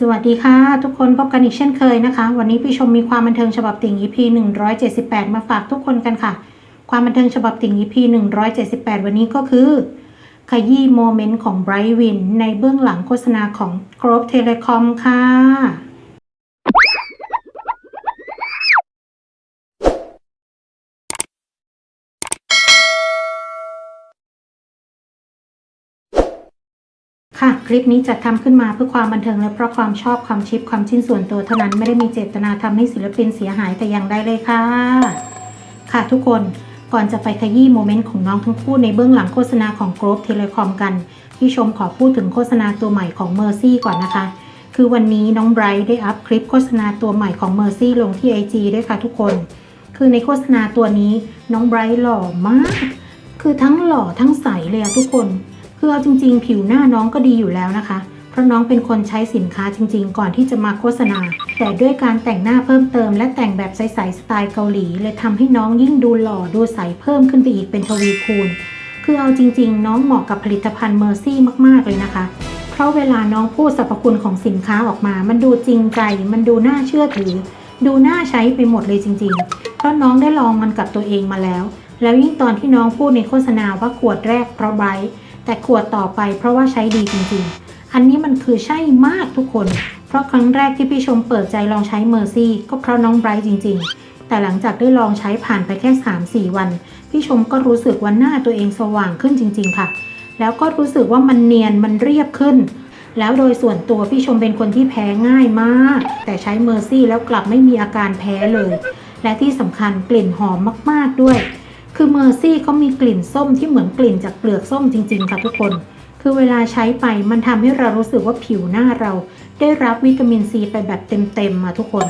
สวัสดีค่ะ ทุกคนพบกันอีกเช่นเคยนะคะ วันนี้พี่ชมมีความบันเทิงฉบับติ่ง EP 178 มาฝากทุกคนกันค่ะ ความบันเทิงฉบับติ่ง EP 178 วันนี้ก็คือ ขยี้โมเมนต์ของไบรท์วินในเบื้องหลังโฆษณาของ g r o b Telecom ค่ะ ค่ะ คลิปนี้จัดทำขึ้นมาเพื่อความบันเทิงและเพราะความชอบความชิปความชิ้นส่วนตัวเท่านั้นไม่ได้มีเจตนาทำให้ศิลปินเสียหายแต่อย่างใดเลยค่ะ ค่ะทุกคนก่อนจะไปขยี้โมเมนต์ของน้องทั้งคู่ในเบื้องหลังโฆษณาของ g r o b Telecom กัน พี่ชมขอพูดถึงโฆษณาตัวใหม่ของ Mercy ก่อนนะคะ คือวันนี้น้องไบรท์ได้อัพคลิปโฆษณาตัวใหม่ของ Mercy ลงที่ IG ด้วยค่ะทุกคน คือในโฆษณาตัวนี้น้องไบรท์หล่อมาก คือทั้งหล่อทั้งใสเลยอะทุกคน คือเอาจริง ๆ ผิวหน้าน้องก็ดีอยู่แล้วนะคะ เพราะน้องเป็นคนใช้สินค้าจริง ๆ ก่อนที่จะมาโฆษณา แต่ด้วยการแต่งหน้าเพิ่มเติม และแต่งแบบใสๆสไตล์เกาหลี เลยทำให้น้องยิ่งดูหล่อดูใสเพิ่มขึ้นไปอีกเป็นทวีคูณ คือเอาจริง ๆ น้องเหมาะกับผลิตภัณฑ์เมอร์ซี่มากๆเลยนะคะเพราะเวลาน้องพูดสรรพคุณของสินค้าออกมา มันดูจริงใจ มันดูน่าเชื่อถือ ดูน่าใช้ไปหมดเลยจริง ๆ เพราะน้องได้ลองมันกับตัวเองมาแล้ว แล้วยิ่งตอนที่น้องพูดในโฆษณาว่าขวดแรกเพราะไบรท์ แต่ขวดต่อไปเพราะว่าใช้ดีจริงๆ อันนี้มันคือใช่มากทุกคน เพราะครั้งแรกที่พี่ชมเปิดใจลองใช้เมอร์ซี่ก็เพราะน้องไบรท์จริง ๆ แต่หลังจากได้ลองใช้ผ่านไปแค่ 3-4 วัน พี่ชมก็รู้สึกว่าหน้าตัวเองสว่างขึ้นจริง ๆ ค่ะ แล้วก็รู้สึกว่ามันเนียนมันเรียบขึ้น แล้วโดยส่วนตัวพี่ชมเป็นคนที่แพ้ง่ายมาก แต่ใช้เมอร์ซี่แล้วกลับไม่มีอาการแพ้เลย และที่สำคัญกลิ่นหอมมากๆด้วย คือเมอร์ซี่เขามีกลิ่นส้มที่เหมือนกลิ่นจากเปลือกส้มจริง ๆ ค่ะทุกคน คือเวลาใช้ไปมันทำให้เรารู้สึกว่าผิวหน้าเรา ได้รับวิตามินซีไปแบบเต็มๆมาทุกคน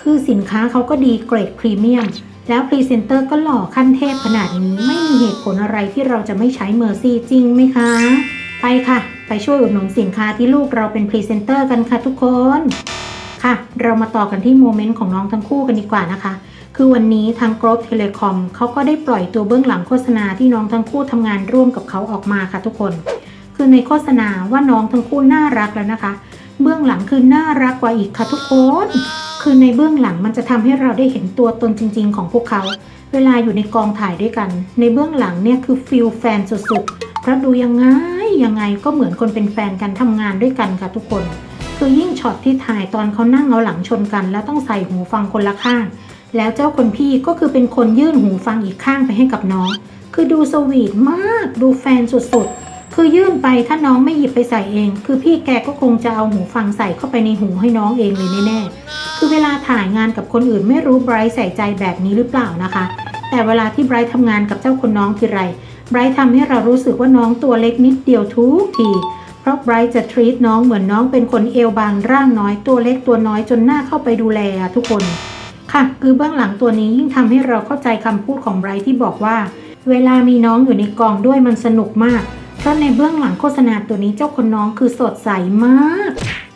คือสินค้าเขาก็ดีเกรดพรีเมียม แล้วพรีเซนเตอร์ก็หล่อขั้นเทพขนาดนี้ ไม่มีเหตุผลอะไรที่เราจะไม่ใช้เมอร์ซี่จริงไหมคะ ไปค่ะ ไปช่วยอุดหนุนสินค้าที่ลูกเราเป็นพรีเซนเตอร์กันค่ะทุกคน ค่ะ เรามาต่อกันที่โมเมนต์ของน้องทั้งคู่กันดีกว่านะคะ คือวันนี้ทาง g r o b Telecom เขาก็ได้ปล่อยตัวเบื้องหลังโฆษณาที่น้องทั้งคู่ทำงานร่วมกับเขาออกมาค่ะทุกคน คือในโฆษณาว่าน้องทั้งคู่น่ารักแล้วนะคะ เบื้องหลังคือน่ารักกว่าอีกค่ะทุกคน คือในเบื้องหลังมันจะทำให้เราได้เห็นตัวตนจริง ๆ ของพวกเขา เวลาอยู่ในกองถ่ายด้วยกัน ในเบื้องหลังเนี่ยคือฟิลแฟนสุดๆเพราะดูยังไงยังไงก็เหมือนคนเป็นแฟนกันทำงานด้วยกันค่ะทุกคน คือยิ่งช็อตที่ถ่ายตอนเขานั่งเอาหลังชนกัน แล้วต้องใส่หูฟังคนละข้าง แล้วเจ้าคนพี่ก็คือเป็นคนยื่นหูฟังอีกข้างไปให้กับน้อง คือดูสวีทมากดูแฟนสุดๆ คือยื่นไปถ้าน้องไม่หยิบไปใส่เอง คือพี่แกก็คงจะเอาหูฟังใส่เข้าไปในหูให้น้องเองเลยแน่ๆคือเวลาถ่ายงานกับคนอื่นไม่รู้ไบรท์ใส่ใจแบบนี้หรือเปล่านะคะ แต่เวลาที่ไบรท์ทำงานกับเจ้าคนน้องทีไรไบรท์ทำให้เรารู้สึกว่าน้องตัวเล็กนิดเดียวทุกที เพราะไบรท์จะทรีตน้องเหมือนน้องเป็นคนเอวบางร่างน้อยตัวเล็กตัวน้อยจนหน้าเข้าไปดูแลทุกคน ค่ะ คือเบื้องหลังตัวนี้ยิ่งทำให้เราเข้าใจคำพูดของไบรท์ที่บอกว่า เวลามีน้องอยู่ในกองด้วยมันสนุกมาก เพราะในเบื้องหลังโฆษณาตัวนี้เจ้าคนน้องคือสดใสมาก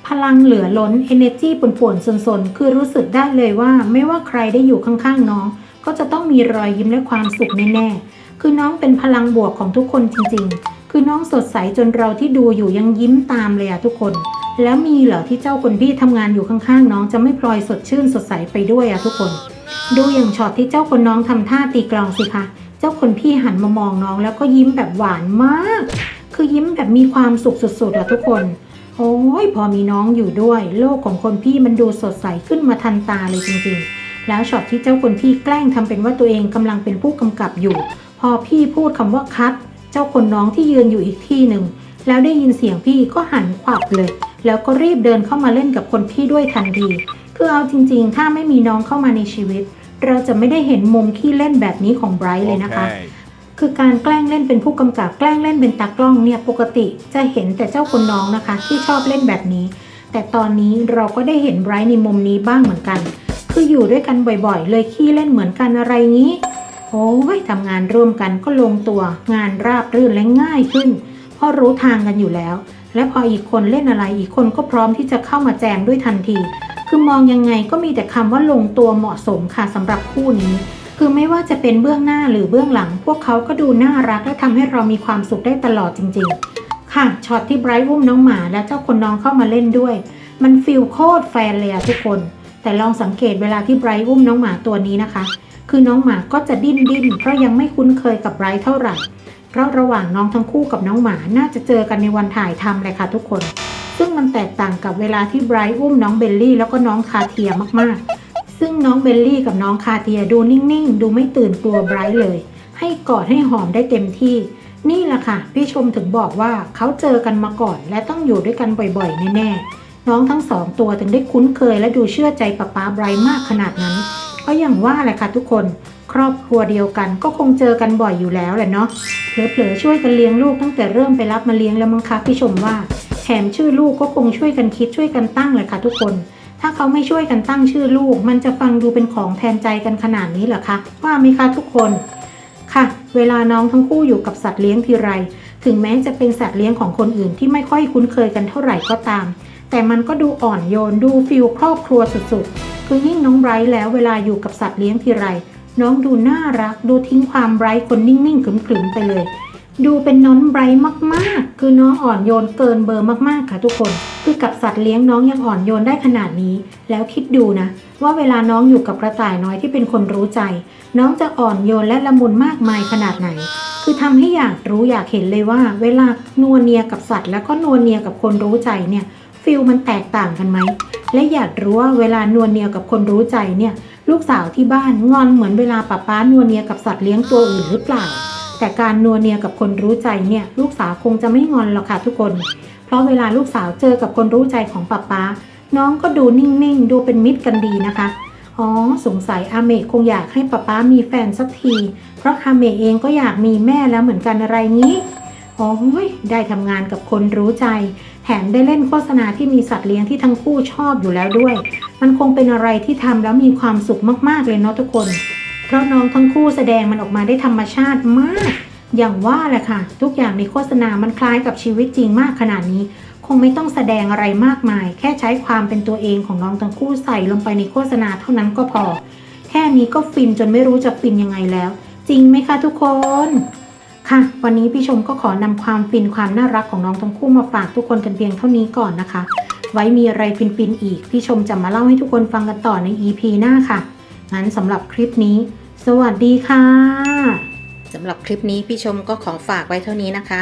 พลังเหลือล้น energy ป่วนๆสนๆ คือรู้สึกได้เลยว่า ไม่ว่าใครได้อยู่ข้างๆน้อง ก็จะต้องมีรอยยิ้มและความสุขแน่ๆคือน้องเป็นพลังบวกของทุกคนจริงๆ คือน้องสดใสจนเราที่ดูอยู่ยังยิ้มตามเลยอะทุกคน แล้วมีเหรอที่เจ้าคนพี่ทำงานอยู่ข้างๆ น้องจะไม่พลอยสดชื่นสดใสไปด้วยอะทุกคน ดูอย่างช็อตที่เจ้าคนน้องทำท่าตีกลองสิคะเจ้าคนพี่หันมามองน้องแล้วก็ยิ้มแบบหวานมาก คือยิ้มแบบมีความสุขสุดๆอะทุกคน โอ้ยพอมีน้องอยู่ด้วย โลกของคนพี่มันดูสดใสขึ้นมาทันตาเลยจริงๆ แล้วช็อตที่เจ้าคนพี่แกล้งทำเป็นว่าตัวเองกำลังเป็นผู้กำกับอยู่ พอพี่พูดคำว่าคัด เจ้าคนน้องที่ยืนอยู่อีกที่หนึ่ง แล้วได้ยินเสียงพี่ก็หันขวับเลย แล้วก็รีบเดินเข้ามาเล่นกับคนพี่ด้วยทันที คือเอาจริงๆ ถ้าไม่มีน้องเข้ามาในชีวิต เราจะไม่ได้เห็นมุมขี้เล่นแบบนี้ของไบรท์เลยนะคะ Okay. คือการแกล้งเล่นเป็นผู้กำกับแกล้งเล่นเป็นตากล้องเนี่ยปกติจะเห็นแต่เจ้าคนน้องนะคะ ที่ชอบเล่นแบบนี้ แต่ตอนนี้เราก็ได้เห็นไบรท์ในมุมนี้บ้างเหมือนกัน คืออยู่ด้วยกันบ่อยๆ เลยขี้เล่นเหมือนกันอะไรงี้ โอ้ยทำงานร่วมกันก็ลงตัว งานราบรื่นและง่ายขึ้น เพราะรู้ทางกันอยู่แล้ว และพออีกคนเล่นอะไรอีกคนก็พร้อมที่จะเข้ามาแจมด้วยทันที คือมองยังไงก็มีแต่คำว่าลงตัวเหมาะสมค่ะสำหรับคู่นี้ คือไม่ว่าจะเป็นเบื้องหน้าหรือเบื้องหลัง พวกเขาก็ดูน่ารักและทำให้เรามีความสุขได้ตลอดจริง ๆ ค่ะช็อตที่ไบรท์อุ้มน้องหมาและเจ้าคนน้องเข้ามาเล่นด้วย มันฟิลโคตรแฟนเลยอะทุกคน แต่ลองสังเกตเวลาที่ไบรท์อุ้มน้องหมาตัวนี้นะคะ คือน้องหมาก็จะดิ้นดิ้นเพราะยังไม่คุ้นเคยกับไบรท์เท่าไหร่ เพราะระหว่างน้องทั้งคู่กับน้องหมาน่าจะเจอกันในวันถ่ายทำเลยค่ะทุกคน ซึ่งมันแตกต่างกับเวลาที่ไบรท์อุ้มน้องเบลลี่แล้วก็น้องคาเทียมากๆ ซึ่งน้องเบลลี่กับน้องคาเทียดูนิ่งๆ ดูไม่ตื่นกลัวไบรท์เลย ให้กอดให้หอมได้เต็มที่ นี่แหละค่ะพี่ชมถึงบอกว่าเขาเจอกันมาก่อน และต้องอยู่ด้วยกันบ่อยๆแน่ๆน้องทั้งสองตัวถึงได้คุ้นเคยและดูเชื่อใจป๊าป๊าไบรท์มากขนาดนั้น ก็อย่างว่าแหละค่ะทุกคน ครอบครัวเดียวกันก็คงเจอกันบ่อยอยู่แล้วแหละเนาะเผลอๆช่วยกันเลี้ยงลูกตั้งแต่เริ่มไปรับมาเลี้ยงแล้วมั้งคะพี่ชมว่า แถมชื่อลูกก็คงช่วยกันคิดช่วยกันตั้งเลยค่ะทุกคน ถ้าเขาไม่ช่วยกันตั้งชื่อลูก มันจะฟังดูเป็นของแทนใจกันขนาดนี้เหรอคะว่าไหมคะทุกคนค่ะ เวลาน้องทั้งคู่อยู่กับสัตว์เลี้ยงทีไร ถึงแม้จะเป็นสัตว์เลี้ยงของคนอื่นที่ไม่ค่อยคุ้นเคยกันเท่าไหร่ก็ตาม แต่มันก็ดูอ่อนโยนดูฟิลครอบครัวสุดๆ คือยิ่งน้องไบรท์แล้วเวลาอยู่กับสัตว์เลี้ยงทีไร น้องดูน่ารัก ดูทิ้งความไบรท์คนนิ่งๆขรึมๆไปเลย ดูเป็นน้องไบรท์มากๆ คือน้องอ่อนโยนเกินเบอร์มากๆค่ะทุกคน คือกับสัตว์เลี้ยงน้องยังอ่อนโยนได้ขนาดนี้ แล้วคิดดูนะ ว่าเวลาน้องอยู่กับกระต่ายน้อยที่เป็นคนรู้ใจ น้องจะอ่อนโยนและละมุนมากมายขนาดไหน คือทำให้อยากรู้อยากเห็นเลยว่า เวลานัวเนียกับสัตว์ แล้วก็นัวเนียกับคนรู้ใจเนี่ยฟิลมันแตกต่างกันไหม และอยากรู้ว่าเวลานวลเนียกับคนรู้ใจเนี่ย ลูกสาวที่บ้านงอนเหมือนเวลาป้าป้านวลเนียกับสัตว์เลี้ยงตัวอื่นหรือเปล่า แต่การนัวเนียกับคนรู้ใจเนี่ย ลูกสาวคงจะไม่งอนหรอกค่ะทุกคน เพราะเวลาลูกสาวเจอกับคนรู้ใจของป้าป้าน้องก็ดูนิ่งๆ ดูเป็นมิตรกันดีนะคะ อ๋อ สงสัยอาเมะคงอยากให้ป้าป้ามีแฟนสักที เพราะอาเมะเองก็อยากมีแม่แล้วเหมือนกันอะไรงี้ โอ้ยได้ทำงานกับคนรู้ใจ แถมได้เล่นโฆษณาที่มีสัตว์เลี้ยงที่ทั้งคู่ชอบอยู่แล้วด้วย มันคงเป็นอะไรที่ทำแล้วมีความสุขมากๆเลยเนาะทุกคน เพราะน้องทั้งคู่แสดงมันออกมาได้ธรรมชาติมาก อย่างว่าแหละค่ะ ทุกอย่างในโฆษณามันคล้ายกับชีวิตจริงมากขนาดนี้ คงไม่ต้องแสดงอะไรมากมาย แค่ใช้ความเป็นตัวเองของน้องทั้งคู่ใส่ลงไปในโฆษณาเท่านั้นก็พอ แค่นี้ก็ฟินจนไม่รู้จะฟินยังไงแล้ว จริงไหมคะทุกคน ค่ะ วันนี้พี่ชมก็ขอนำความฟินความน่ารักของน้องทั้งคู่มาฝากทุกคนกันเพียงเท่านี้ก่อนนะคะ ไว้มีอะไรฟินๆอีก พี่ชมจะมาเล่าให้ทุกคนฟังกันต่อใน EP หน้าค่ะ งั้นสำหรับคลิปนี้ สวัสดีค่ะสำหรับคลิปนี้พี่ชมก็ขอฝากไว้เท่านี้นะคะ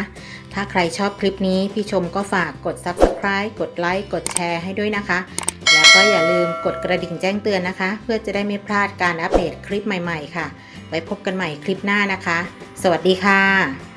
ถ้าใครชอบคลิปนี้พี่ชมก็ฝากกด subscribe กดไลค์กดแชร์ให้ด้วยนะคะ แล้วก็อย่าลืมกดกระดิ่งแจ้งเตือนนะคะ เพื่อจะได้ไม่พลาดการอัปเดตคลิปใหม่ๆ ค่ะ ไว้พบกันใหม่คลิปหน้านะคะ สวัสดีค่ะ